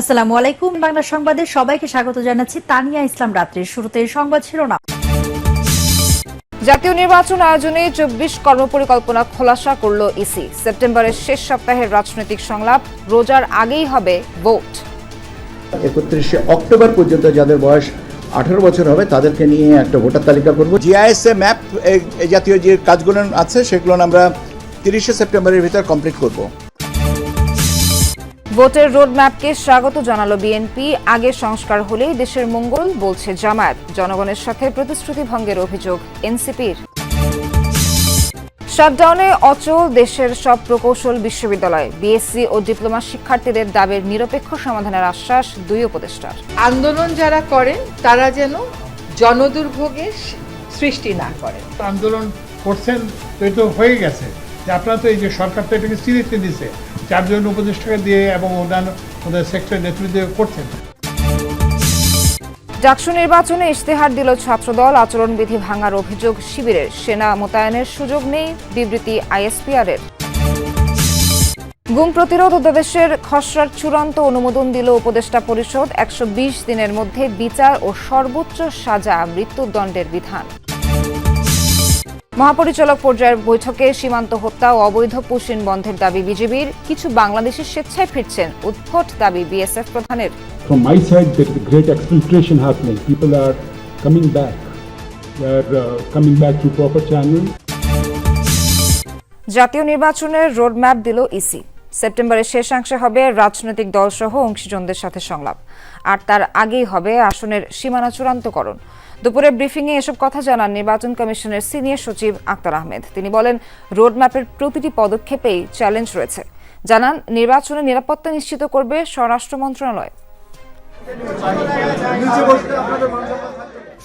আসসালামু আলাইকুম। বাংলা সংবাদে সবাইকে স্বাগত জানাচ্ছি তানিয়া ইসলাম রাত্রির শুরুতে সংবাদ শিরোনাম। জাতীয় নির্বাচন আয়োজনে চব্বিশ কর্মপরিকল্পনা খোলাসা করল ইসি। সেপ্টেম্বরের শেষ সপ্তাহের রাজনৈতিক সংলাপ রোজার আগেই হবে ভোট। একত্রিশে অক্টোবর পর্যন্ত যাদের বয়স আঠারো বছর হবে তাদেরকে নিয়ে একটা ভোটার তালিকা করব। জিআইএসএ ম্যাপ এই জাতীয় যে কাজগুলো আছে সেগুলো আমরা তিরিশে সেপ্টেম্বরের ভিতর কমপ্লিট করব। ভোটের রোডম্যাপকে স্বাগত জানালো বিএনপি। আগে সংস্কার হলেই দেশের মঙ্গল বলছে জামায়াত। জনগণের সাথে প্রতিশ্রুতি ভঙ্গের অভিযোগ এনসিপির। শাটডাউনে অচল দেশের সব প্রকৌশল বিশ্ববিদ্যালয়। বিএসসি ও ডিপ্লোমা শিক্ষার্থীদের দাবির নিরপেক্ষ সমাধানের আশ্বাস দুই উপদেষ্টার। আন্দোলন যারা করেন তারা যেন জনদুর্ভোগের সৃষ্টি না করেন। আন্দোলন করছেন তো হয়ে গেছে। যে আপনারা তো এই যে সরকার তো এটাকে স্থিরিতে দিছে চারজন উপদেষ্টাকে দিয়ে এবং অন্যান্য ওদের সেক্টর নেতৃত্ব করছেন। ডাকসু নির্বাচনে ইশতেহার দিল ছাত্রদল, আচরণবিধি ভাঙার অভিযোগ শিবিরের। সেনা মোতায়েনের সুযোগ নেই, বিবৃতি আইএসপিআর এর গুম প্রতিরোধ অধ্যাদেশের খসড়ার চূড়ান্ত অনুমোদন দিল উপদেষ্টা পরিষদ, একশো বিশ দিনের মধ্যে বিচার ও সর্বোচ্চ সাজা, মৃত্যুদণ্ডের বিধান। মহাপরিচালক পর্যায়ের বৈঠকে সীমান্ত হত্যা ও অবৈধ পুশিন বন্ধের দাবি বিজেপির কিছু বাংলাদেশি স্বেচ্ছায় ফিরছেন উদ্ভট দাবি বিএসএফ প্রধানের From my side, there is a great exfiltration happening. People are coming back. They are uh, coming back through proper channels. জাতীয় নির্বাচনের রোডম্যাপ দিল ইসি সেপ্টেম্বরের শেষাংশে হবে রাজনৈতিক দলসহ অংশীজনদের সাথে সংলাপ আর তার আগেই হবে আসনের সীমানা চূড়ান্তকরণ দুপুরে ব্রিফিংয়ে এসব কথা জানান নির্বাচন কমিশনের সিনিয়র সচিব আক্তার আহমেদ। তিনি বলেন রোডম্যাপের প্রতিটি পদক্ষেপেই চ্যালেঞ্জ রয়েছে। জানান নির্বাচনে নিরাপত্তা নিশ্চিত করবে স্বরাষ্ট্র মন্ত্রণালয়।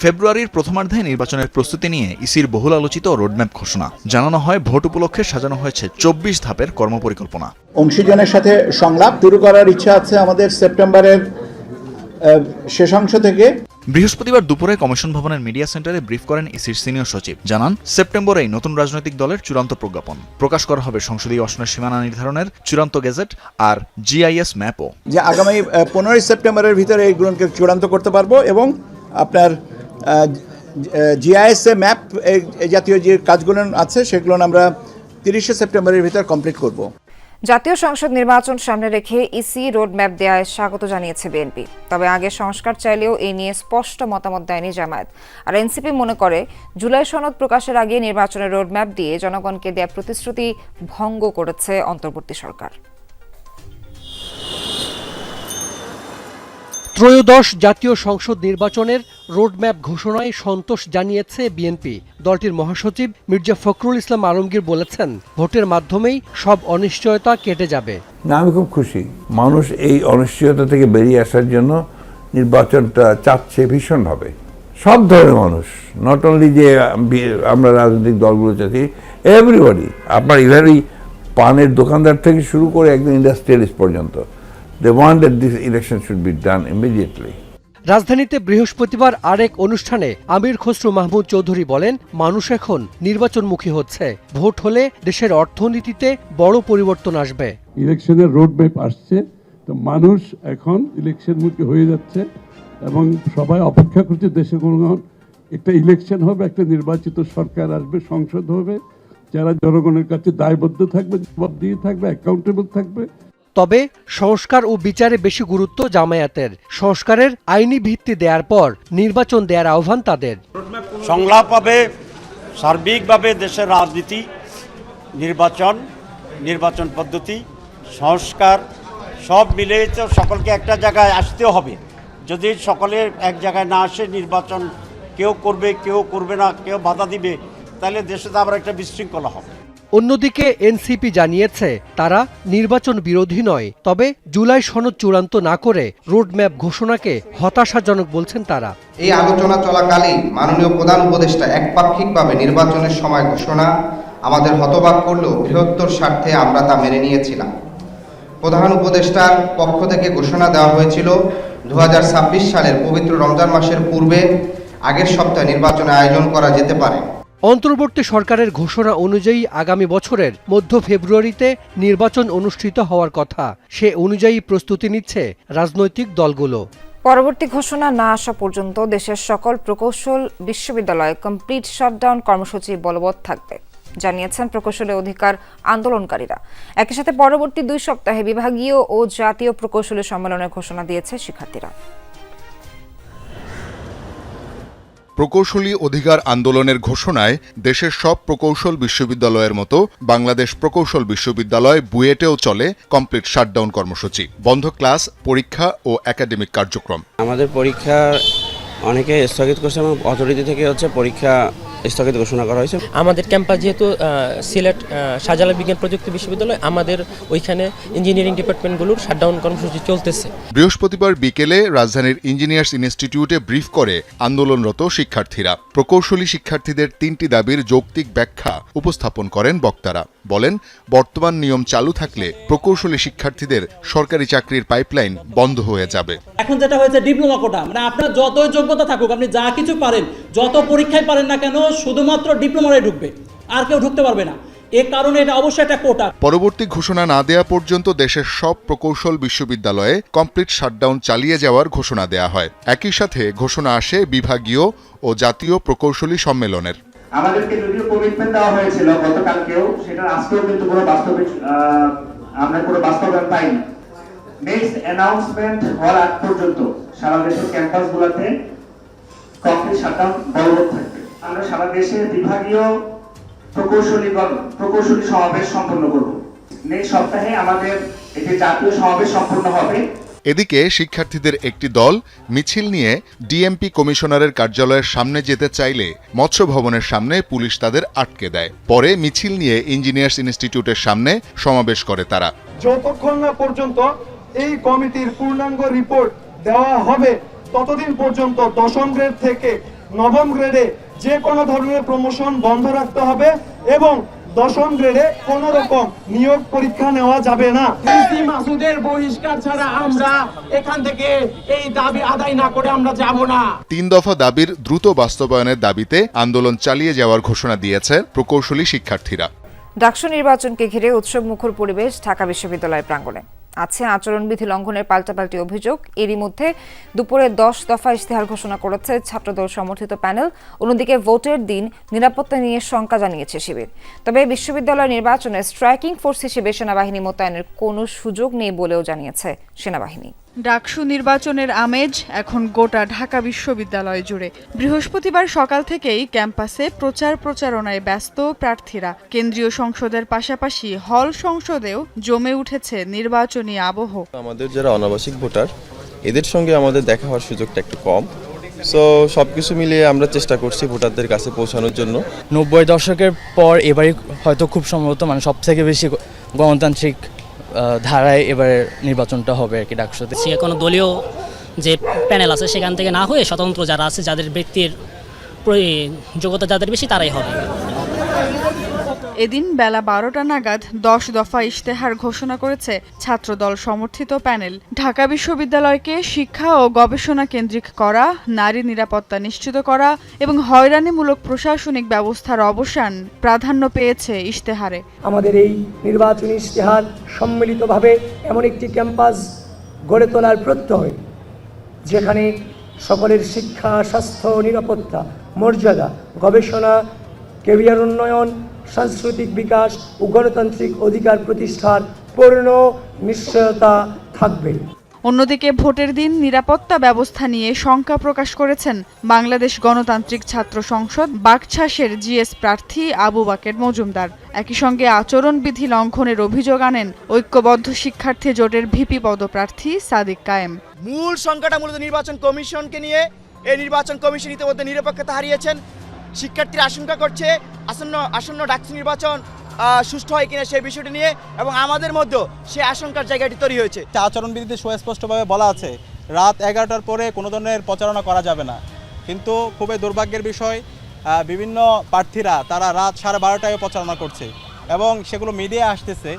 ফেব্রুয়ারির প্রথমার্ধে নির্বাচনের প্রস্তুতি নিয়ে ইসির বহুল আলোচিত রোডম্যাপ ঘোষণা। জানানো হয় ভোট উপলক্ষে সাজানো হয়েছে চব্বিশ ধাপের কর্মপরিকল্পনা। অংশীজনের সাথে সংলাপ শুরু করার ইচ্ছা আছে আমাদের সেপ্টেম্বরের শেষাংশ থেকে বৃহস্পতিবার দুপুরে কমিশন ভবনের মিডিয়া সেন্টারে ব্রিফ করেন ইসির সিনিয়র সচিব। জানান সেপ্টেম্বরেই নতুন রাজনৈতিক দলের চূড়ান্ত প্রজ্ঞাপন। প্রকাশ করা হবে সংসদীয় আসনের সীমানা নির্ধারণের চূড়ান্ত গেজেট আর জিআইএস ম্যাপও। যে আগামী পনেরোই সেপ্টেম্বরের ভিতরে এইগুলোকে চূড়ান্ত করতে পারব এবং আপনার জিআইএসএ ম্যাপ এই জাতীয় যে কাজগুলো আছে সেগুলো আমরা তিরিশে সেপ্টেম্বরের ভিতর কমপ্লিট করব। জাতীয় সংসদ নির্বাচন সামনে রেখে ইসি রোডম্যাপ দেয়ায় স্বাগত জানিয়েছে বিএনপি। তবে আগে সংস্কার চাইলেও এই নিয়ে স্পষ্ট মতামত দেয়নি জামায়াত। আর এনসিপি মনে করে, জুলাই সনদ প্রকাশের আগে নির্বাচনের রোডম্যাপ দিয়ে জনগণকে দেয়া প্রতিশ্রুতি ভঙ্গ করেছে অন্তর্বর্তী সরকার। ত্রয়োদশ জাতীয় সংসদ নির্বাচনের রোডম্যাপ ঘোষণায় সন্তোষ জানিয়েছে বিএনপি। দলটির মহাসচিব মির্জা ফখরুল ইসলাম আলমগীর বলেছেন, ভোটের মাধ্যমেই সব অনিশ্চয়তা কেটে যাবে। না, আমি খুব খুশি। মানুষ এই অনিশ্চয়তা থেকে বেরিয়ে আসার জন্য নির্বাচনটা চাচ্ছে ভীষণভাবে সব ধরনের মানুষ নট অনলি যে আমরা রাজনৈতিক দলগুলো চাচ্ছি এভরিবডি আপনার ইভেরি পানের দোকানদার থেকে শুরু করে একদম ইন্ডাস্ট্রিয়ালিস্ট পর্যন্ত। They want that this election should be done immediately রাজধানীতে বৃহস্পতিবার আরেক অনুষ্ঠানে আমির খসরু মাহমুদ চৌধুরী বলেন মানুষ এখন নির্বাচনমুখী হচ্ছে। ভোট হলে দেশের অর্থনীতিতে বড় পরিবর্তন আসবে। ইলেকশনের রোড ম্যাপ আসছে তো মানুষ এখন ইলেকশনমুখী হয়ে যাচ্ছে এবং সবাই অপেক্ষা করছে দেশের কোনো একটা ইলেকশন হবে একটা নির্বাচিত সরকার আসবে সংসদ হবে। যারা জনগণের কাছে দায়বদ্ধ থাকবে জবাব দিয়ে থাকবে অ্যাকাউন্টেবল থাকবে। তবে সংস্কার ও বিচারে বেশি গুরুত্ব জামায়াতের। সংস্কারের আইনি ভিত্তি দেওয়ার পর নির্বাচন দেওয়ার আহ্বান তাদের। সংলাপ হবে, সার্বিকভাবে দেশের রাজনীতি, নির্বাচন নির্বাচন পদ্ধতি, সংস্কার, সব মিলে তো সকলকে একটা জায়গায় আসতেও হবে। যদি সকলে এক জায়গায় না আসে, নির্বাচন কেউ করবে কেউ করবে না, কেউ বাধা দিবে, তাহলে দেশে তো আবার একটা বিশৃঙ্খলা হবে। অন্যদিকে এনসিপি জানিয়েছে, তারা নির্বাচন বিরোধী নয়, তবে জুলাই সনদ চূড়ান্ত না করে রোডম্যাপ ঘোষণাকে হতাশাজনক বলছেন তারা। এই আলোচনা চলাকালীন মাননীয় প্রধান উপদেষ্টা একপাক্ষিকভাবে নির্বাচনের সময় ঘোষণা, আমাদের হতবাক করলেও বৃহত্তর স্বার্থে আমরা তা মেনে নিয়েছিলাম। প্রধান উপদেষ্টার পক্ষ থেকে ঘোষণা দেওয়া হয়েছিল দু হাজার ছাব্বিশ সালের পবিত্র রমজান মাসের পূর্বে আগের সপ্তাহে নির্বাচনের আয়োজন করা যেতে পারে। অন্তর্বর্তী সরকারের ঘোষণা অনুযায়ী আগামী বছরের মধ্য ফেব্রুয়ারিতে নির্বাচন অনুষ্ঠিত হওয়ার কথা। সে অনুযায়ী প্রস্তুতি নিচ্ছে রাজনৈতিক দলগুলো। পরবর্তী ঘোষণা না আসা পর্যন্ত দেশের সকল প্রকৌশল বিশ্ববিদ্যালয়ে কমপ্লিট শাটডাউন কর্মসূচি বলবৎ থাকবে, জানিয়েছেন প্রকৌশলী অধিকার আন্দোলনকারীরা। একই সাথে পরবর্তী দুই সপ্তাহে বিভাগীয় ও জাতীয় প্রকৌশলী সম্মেলনের ঘোষণা দিয়েছে শিক্ষার্থীরা। প্রকৌশলী অধিকার আন্দোলনের ঘোষণায় দেশের সব প্রকৌশল বিশ্ববিদ্যালয়ের মতো বাংলাদেশ প্রকৌশল বিশ্ববিদ্যালয় বুয়েটেও চলে কমপ্লিট শাটডাউন কর্মসূচি। বন্ধ ক্লাস, পরীক্ষা ও একাডেমিক কার্যক্রম। আমাদের পরীক্ষা অনেকে স্থগিত করছে এবং অথরিটি থেকে হচ্ছে পরীক্ষা স্থগিত ঘোষণা করা হয়েছে। আমাদের ক্যাম্পাস যেহেতু সিলেট আহ, শাহজালাল বিজ্ঞান প্রযুক্তি বিশ্ববিদ্যালয় আমাদের ওইখানে ইঞ্জিনিয়ারিং ডিপার্টমেন্টগুলোর শাটডাউন কর্মসূচি চলতেছে। বৃহস্পতিবার বিকেলে রাজধানীর ইঞ্জিনিয়ার্স ইনস্টিটিউটে ব্রিফ করে আন্দোলনরত শিক্ষার্থীরা। প্রকৌশলী শিক্ষার্থীদের তিনটি দাবির যৌক্তিক ব্যাখ্যা উপস্থাপন করেন বক্তারা। বলেন বর্তমান নিয়ম চালু থাকলে প্রকৌশলী শিক্ষার্থীদের সরকারি চাকরির পাইপলাইন বন্ধ হয়ে যাবে। এখন যেটা হয়েছে ডিপ্লোমা কোটা। মানে আপনার যতই যোগ্যতা থাকুক আপনি যা কিছু পারেন যত পরীক্ষায় পারেন না কেন শুধুমাত্র ডিপ্লোমারে ঢুকবে আর কেউ ঢুকতে পারবে না। এ কারণে এটা অবশ্যই একটা কোটা পরবর্তী ঘোষণা না দেয়া পর্যন্ত দেশের সব প্রকৌশল বিশ্ববিদ্যালয়ে কমপ্লিট শাটডাউন চালিয়ে যাওয়ার ঘোষণা দেয়া হয়। একই সাথে ঘোষণা আসে বিভাগীয় ও জাতীয় প্রকৌশলী সম্মেলনের। আমাদেরকে যদিও কমিটমেন্ট দেওয়া হয়েছিল গতকালকেও সেটা আজকেও কিন্তু কোনো বাস্তবে আমরা কোনো বাস্তবায়ন পাইনি। নেক্সট অ্যানাউন্সমেন্ট হওয়ার আগ পর্যন্ত সারা দেশের ক্যাম্পাসগুলোতে কমপ্লিট শাটডাউন বলবৎ থাকবে। আমরা সারা দেশে বিভাগীয় প্রকৌশলীগণ প্রকৌশলী সমাবেশ সম্পন্ন করব। নেক্সট সপ্তাহে আমাদের একটি জাতীয় সমাবেশ সম্পন্ন হবে। এদিকে শিক্ষার্থীদের একটি দল মিছিল নিয়ে ডিএমপি কমিশনারের কার্যালয়ের সামনে যেতে চাইলে মৎস্য ভবনের সামনে পুলিশ তাদের আটকে দেয়। পরে মিছিল নিয়ে ইঞ্জিনিয়ার্স ইনস্টিটিউটের সামনে সমাবেশ করে তারা। যতক্ষণ না পর্যন্ত এই কমিটির পূর্ণাঙ্গ রিপোর্ট দেওয়া হবে ততদিন পর্যন্ত দশম গ্রেড থেকে নবম গ্রেডে যে কোনো ধরনের প্রমোশন বন্ধ রাখতে হবে এবং দশম গ্রেডে কোন রকম নিয়োগ পরীক্ষা নেওয়া যাবে না। মাসুদের বহিষ্কার ছাড়া আমরা এখান থেকে এই দাবি আদায় না করে আমরা যাব না। তিন দফা দাবির দ্রুত বাস্তবায়নের দাবিতে আন্দোলন চালিয়ে যাওয়ার ঘোষণা দিয়েছে প্রকৌশলী শিক্ষার্থীরা। ডাকসু নির্বাচনকে ঘিরে উৎসব মুখর পরিবেশ ঢাকা বিশ্ববিদ্যালয় প্রাঙ্গণে। আছে আচরণবিধি লঙ্ঘনের পাল্টাপাল্টি অভিযোগ। এরই মধ্যে দুপুরে দশ দফা ইশতেহার ঘোষণা করেছে ছাত্রদল সমর্থিত প্যানেল। অন্যদিকে ভোটের দিন নিরাপত্তা নিয়ে শঙ্কা জানিয়েছে শিবির। তবে বিশ্ববিদ্যালয় নির্বাচনে স্ট্রাইকিং ফোর্স হিসেবে সেনাবাহিনী মোতায়েনের কোনো সুযোগ নেই বলেও জানিয়েছে সেনাবাহিনী। ডাকসু নির্বাচনের আমেজ এখন গোটা ঢাকা বিশ্ববিদ্যালয় জুড়ে। বৃহস্পতিবার সকাল থেকেই ক্যাম্পাসে প্রচার প্রচারণায় ব্যস্ত প্রার্থীরা। কেন্দ্রীয় সংসদের পাশাপাশি হল সংসদেও জমে উঠেছে নির্বাচনী আবহ। আমাদের যারা অনাবাসিক ভোটার এদের সঙ্গে আমাদের দেখা হওয়ার সুযোগটা একটু কম। সো সব কিছু মিলিয়ে আমরা চেষ্টা করছি ভোটারদের কাছে পৌঁছানোর জন্য। নব্বই দশকের পর এবারই হয়তো খুব সম্ভবত মানে সব থেকে বেশি গণতান্ত্রিক ধারায় এবারে নির্বাচনটা হবে আর কি ডাকসুতে। সে কোনো দলীয় যে প্যানেল আছে সেখান থেকে না হয়ে স্বতন্ত্র যারা আছে, যাদের ব্যক্তির যোগ্যতা যাদের বেশি, তারাই হবে। এদিন বেলা বারোটা নাগাদ দশ দফা ইশতেহার ঘোষণা করেছে ছাত্রদল সমর্থিত প্যানেল। ঢাকা বিশ্ববিদ্যালয়কে শিক্ষা ও গবেষণা কেন্দ্রিক করা, নারী নিরাপত্তা নিশ্চিত করা এবং হয়রানিমূলক প্রশাসনিক ব্যবস্থার অবসান প্রাধান্য পেয়েছে ইশতেহারে। আমাদের এই নির্বাচনী ইশতেহার সম্মিলিতভাবে এমন একটি ক্যাম্পাস গড়ে তোলার প্রত্যয়, যেখানে সকলের শিক্ষা, স্বাস্থ্য, নিরাপত্তা, মর্যাদা, গবেষণা, কেরিয়ার উন্নয়ন সাংস্কৃতিক বিকাশ ও গণতান্ত্রিক অধিকার প্রতিষ্ঠার পূর্ণ নিশ্চয়তা থাকবে। অন্যদিকে ভোটের দিন নিরাপত্তা ব্যবস্থা নিয়ে শঙ্কা প্রকাশ করেছেন বাংলাদেশ গণতান্ত্রিক ছাত্র সংসদ বাকছাসের জিএস প্রার্থী আবু বাকের মজুমদার। একই সঙ্গে আচরণবিধি লঙ্ঘনের অভিযোগ আনেন ঐক্যবদ্ধ শিক্ষার্থী জোটের ভিপি পদপ্রার্থী সাদিক কায়েম। মূল সংখ্যাটা মূলত নির্বাচন কমিশনকে নিয়ে। এই নির্বাচন কমিশন ইতিমধ্যে নিরপেক্ষতা হারিয়েছেন। শিক্ষার্থীরা আশঙ্কা করছে আসন্ন আসন্ন ডাকসু নির্বাচন সুষ্ঠু হয় কিনা সেই বিষয়টি নিয়ে এবং আমাদের মধ্যেও সে আশঙ্কার জায়গাটি তৈরি হয়েছে। আচরণবিধিতে সুস্পষ্টভাবে বলা আছে, রাত এগারোটার পরে কোনো ধরনের প্রচারণা করা যাবে না। কিন্তু খুবই দুর্ভাগ্যের বিষয় বিভিন্ন প্রার্থীরা তারা রাত সাড়ে বারোটায় প্রচারণা করছে এবং সেগুলো মিডিয়া আসতেছে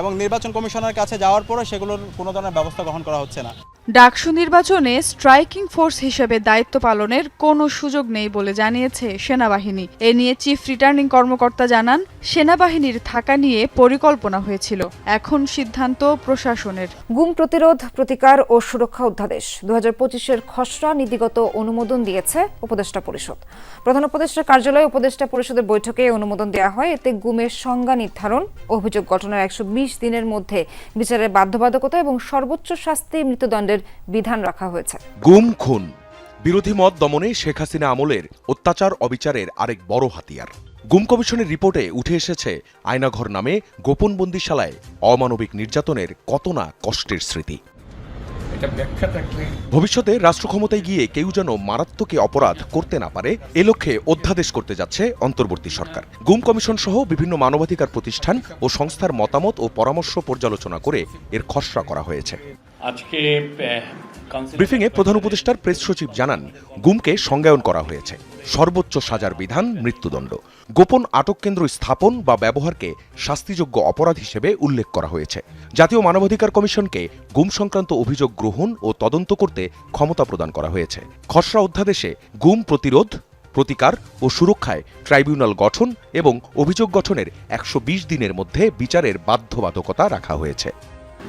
এবং নির্বাচন কমিশনের কাছে যাওয়ার পরে সেগুলোর কোনো ধরনের ব্যবস্থা গ্রহণ করা হচ্ছে না। ডাকসু নির্বাচনে স্ট্রাইকিং ফোর্স হিসেবে দায়িত্ব পালনের কোনো সুযোগ নেই বলে জানিয়েছে সেনাবাহিনী। এ নিয়ে চিফ রিটার্নিং কর্মকর্তা জানান, সেনাবাহিনীর থাকা নিয়ে পরিকল্পনা হয়েছিল। এখন সিদ্ধান্ত প্রশাসনের। গুম প্রতিরোধ, প্রতিকার ও সুরক্ষা অধ্যাদেশ। দু পঁচিশের খসড়া নীতিগত অনুমোদন দিয়েছে উপদেষ্টা পরিষদ। প্রধান উপদেষ্টা কার্যালয়ে উপদেষ্টা পরিষদের বৈঠকে অনুমোদন দেওয়া হয়। এতে গুমের সংজ্ঞা নির্ধারণ, অভিযোগ গঠনের একশো বিশ দিনের মধ্যে বিচারের বাধ্যবাধকতা এবং সর্বোচ্চ শাস্তি মৃত্যুদণ্ডের বিধান রাখা হয়েছে। গুম খুন বিরোধী মত দমনে শেখ হাসিনা আমলের অত্যাচার অবিচারের আরেক বড় হাতিয়ার। গুম কমিশনের রিপোর্টে উঠে এসেছে আয়নাঘর নামে গোপন বন্দিশালায় অমানবিক নির্যাতনের কত না কষ্টের স্মৃতি। ভবিষ্যতে রাষ্ট্র ক্ষমতায় গিয়ে কেউ যেন মারাত্মক অপরাধ করতে না পারে এ লক্ষ্যে অধ্যাদেশ করতে যাচ্ছে অন্তর্বর্তী সরকার। গুম কমিশন সহ বিভিন্ন মানবাধিকার প্রতিষ্ঠান ও সংস্থার মতামত ও পরামর্শ পর্যালোচনা করে এর খসড়া করা হয়েছে। আজকে ব্রিফিংয়ে প্রধান উপদেষ্টার প্রেস সচিব জানান গুমকে সংজ্ঞায়ন করা হয়েছে। সর্বোচ্চ সাজার বিধান মৃত্যুদণ্ড। গোপন আটক কেন্দ্র স্থাপন বা ব্যবহারকে শাস্তিযোগ্য অপরাধ হিসেবে উল্লেখ করা হয়েছে। জাতীয় মানবাধিকার কমিশনকে গুম সংক্রান্ত অভিযোগ গ্রহণ ও তদন্ত করতে ক্ষমতা প্রদান করা হয়েছে। খসড়া অধ্যাদেশে গুম প্রতিরোধ প্রতিকার ও সুরক্ষায় ট্রাইব্যুনাল গঠন এবং অভিযোগ গঠনের একশো বিশ দিনের মধ্যে বিচারের বাধ্যবাধকতা রাখা হয়েছে।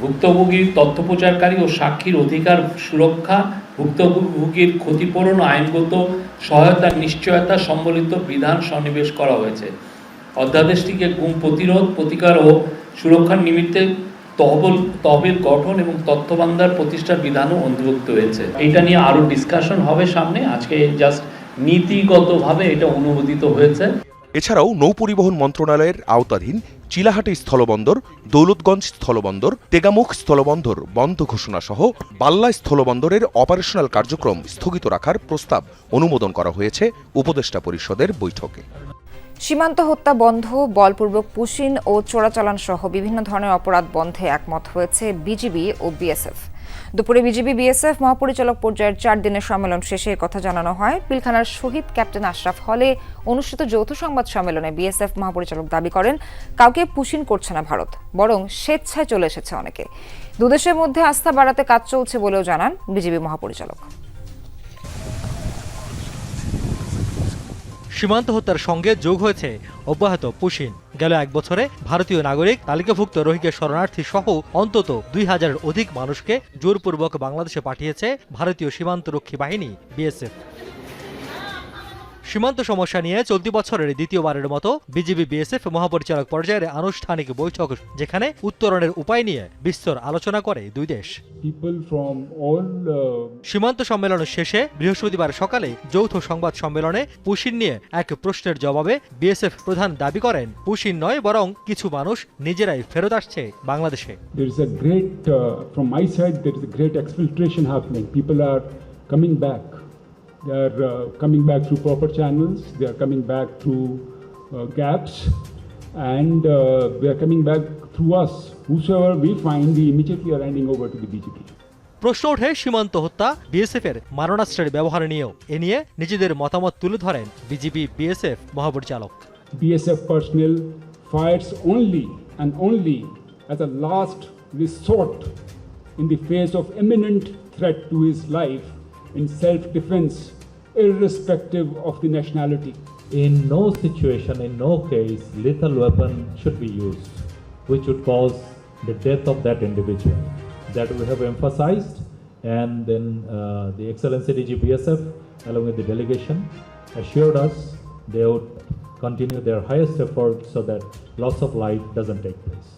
ভুক্তভোগীর তথ্য প্রচারকারী ও সাক্ষীর অধিকার সুরক্ষা, ভুক্তভোগীর ক্ষতিপূরণ, আইনগত সহায়তা, নিশ্চয়তা সম্বলিত বিধান সন্নিবেশ করা হয়েছে। অধ্যাদেশটিকে গুম প্রতিরোধ, প্রতিকার ও সুরক্ষার নিমিত্তে তহবিল তহবিল গঠন এবং তথ্য ভান্ডার প্রতিষ্ঠার বিধানও অন্তর্ভুক্ত হয়েছে। এটা নিয়ে আরও ডিসকাশন হবে সামনে। আজকে জাস্ট নীতিগতভাবে এটা অনুমোদিত হয়েছে। এছাড়াও নৌপরিবহন মন্ত্রণালয়ের আওতাধীন চিলাহাটি স্থলবন্দর, দৌলতগঞ্জ স্থলবন্দর, তেগামুখ স্থলবন্দর বন্ধ ঘোষণা সহ বাল্লা স্থলবন্দরের অপারেশনাল কার্যক্রম স্থগিত রাখার প্রস্তাব অনুমোদন করা হয়েছে উপদেষ্টা পরিষদের বৈঠকে। সীমান্ত হত্যা বন্ধ, বলপূর্বক পুশিন ও চোরাচালান সহ বিভিন্ন ধরনের অপরাধ বন্ধে একমত হয়েছে বিজিবি ও বিএসএফ। দুপুরে বিজিবি বিএসএফ মহাপরিচালক পর্যায়ের চার দিনের সম্মেলন শেষে কথা জানানো হয়। পিলখানার শহীদ ক্যাপ্টেন আশরাফ হলে অনুষ্ঠিত যৌথ সংবাদ সম্মেলনে বিএসএফ মহাপরিচালক দাবি করেন, কাউকে পুষিন করছে না ভারত, বরং স্বেচ্ছায় চলে এসেছে অনেকে। দুদেশের মধ্যে আস্থা বাড়াতে কাজ চলছে বলেও জানান বিজিবি মহাপরিচালক। সীমান্ত হত্যার সঙ্গে যোগ হয়েছে অব্যাহত পুশিন গেল এক বছরে ভারতীয় নাগরিক, তালিকাভুক্ত রোহিঙ্গা শরণার্থী সহ অন্তত দুই হাজারের অধিক মানুষকে জোরপূর্বক বাংলাদেশে পাঠিয়েছে ভারতীয় সীমান্তরক্ষী বাহিনী, বিএসএফ। সীমান্ত সমস্যা নিয়ে চলতি বছরের দ্বিতীয়বারের মতো বিজিবি বিএসএফ মহাপরিচালক পর্যায়ের আনুষ্ঠানিক বৈঠক যেখানে উত্তরণের উপায় নিয়ে বিস্তর আলোচনা করে দুই দেশ সীমান্ত সম্মেলন শেষে বৃহস্পতিবার সকালে যৌথ সংবাদ সম্মেলনে পুশিন নিয়ে এক প্রশ্নের জবাবে বিএসএফ প্রধান দাবি করেন পুশিন নয় বরং কিছু মানুষ নিজেরাই ফেরত আসছে বাংলাদেশে There is a great, uh, from my side, there is a great exfiltration happening. People are coming back. They are uh, coming back through proper channels. They are coming back through uh, gaps, and uh, they are coming back through us. Whosoever we find, we immediately are handing over to the BGP. প্রশ্ন ওঠে সীমান্ত হত্যা BSF এর মারণাস্ত্রের ব্যবহার নিয়েও এ নিয়ে নিজেদের মতামত তুলে ধরেন বিজিবি বিএসএফ মহাপরিচালক BSF personnel fires only and only as a last resort in the face of imminent threat to his life in self defense, irrespective of the nationality. In no situation, in no case, lethal weapon should be used, which would cause the death of that individual. That we have emphasized, and then uh, the Excellency DG BSF, along with the delegation, assured us they would continue their highest effort so that loss of life doesn't take place.